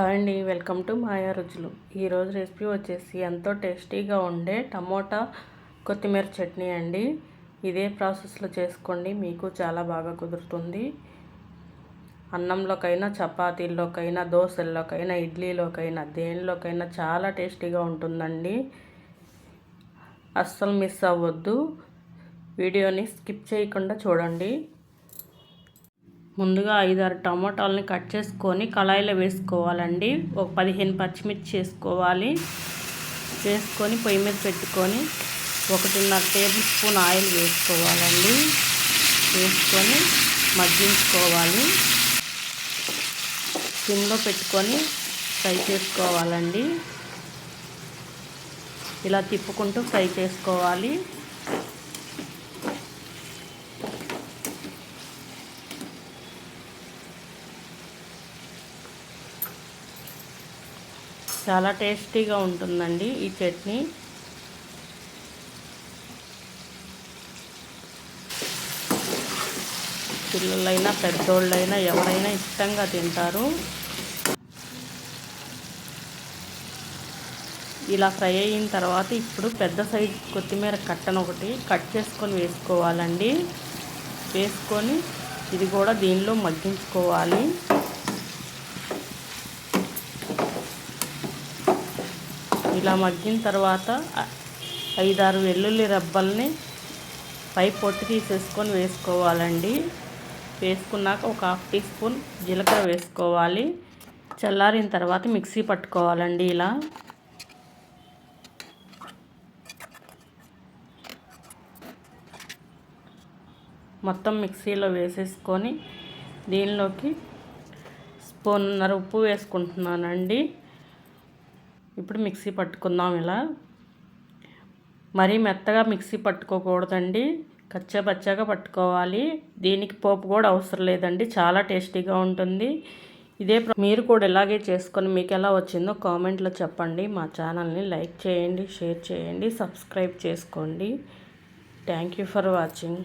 Hi అండి welcome to మాయా రుచులు. ఈరోజు రెసిపీ వచ్చేసి ఎంతో టేస్టీగా ఉండే టమోటా కొత్తిమీర చట్నీ అండి. ఇదే ప్రాసెస్లో చేసుకోండి మీకు చాలా బాగా కుదురుతుంది. అన్నంలోకైనా చపాతీల్లోకైనా దోశల్లోకైనా ఇడ్లీలోకైనా దేనిలోకైనా చాలా టేస్టీగా ఉంటుందండి. అస్సలు మిస్ అవ్వద్దు. వీడియోని స్కిప్ చేయకుండా చూడండి. ముందుగా ఐదారు టమాటాలని కట్ చేసుకొని కళాయిలో వేసుకోవాలండి. ఒక పదిహేను పచ్చిమిర్చి వేసుకోవాలి వేసుకొని పొయ్యి మీద పెట్టుకొని ఒకటిన్నర టేబుల్ స్పూన్ ఆయిల్ వేసుకోవాలండి. వేసుకొని మగ్గించుకోవాలి. సిమ్లో పెట్టుకొని ఫ్రై చేసుకోవాలండి. ఇలా తిప్పుకుంటూ ఫ్రై చేసుకోవాలి. చాలా టేస్టీగా ఉంటుందండి ఈ చట్నీ. పిల్లలైనా పెద్దోళ్ళైనా ఎవరైనా ఇష్టంగా తింటారు. ఇలా ఫ్రై అయిన తర్వాత ఇప్పుడు పెద్ద సైజ్ కొత్తిమీర కట్టను ఒకటి కట్ చేసుకొని వేసుకోవాలండి. వేసుకొని ఇది కూడా దీనిలో మగ్గించుకోవాలి. ఇలా మగ్గిన తర్వాత ఐదారు వెల్లుల్లి రబ్బల్ని పై పొట్టు తీసేసుకొని వేసుకోవాలండి. వేసుకున్నాక ఒక హాఫ్ టీ స్పూన్ జీలకర్ర వేసుకోవాలి. చల్లారిన తర్వాత మిక్సీ పట్టుకోవాలండి ఇలా. మొత్తం మిక్సీలో వేసేసుకొని దీనిలోకి స్పూన్నర ఉప్పు వేసుకుంటున్నానండి. ఇప్పుడు మిక్సీ పట్టుకుందాం ఇలా. మరీ మెత్తగా మిక్సీ పట్టుకోకూడదండి. కచ్చాపచ్చాగా పట్టుకోవాలి. దీనికి పోపు కూడా అవసరం లేదండి. చాలా టేస్టీగా ఉంటుంది. ఇదే మీరు కూడా ఇలాగే చేసుకొని మీకు ఎలా వచ్చిందో కామెంట్లో చెప్పండి. మా ఛానల్ని లైక్ చేయండి షేర్ చేయండి సబ్స్క్రైబ్ చేసుకోండి. Thank you for watching.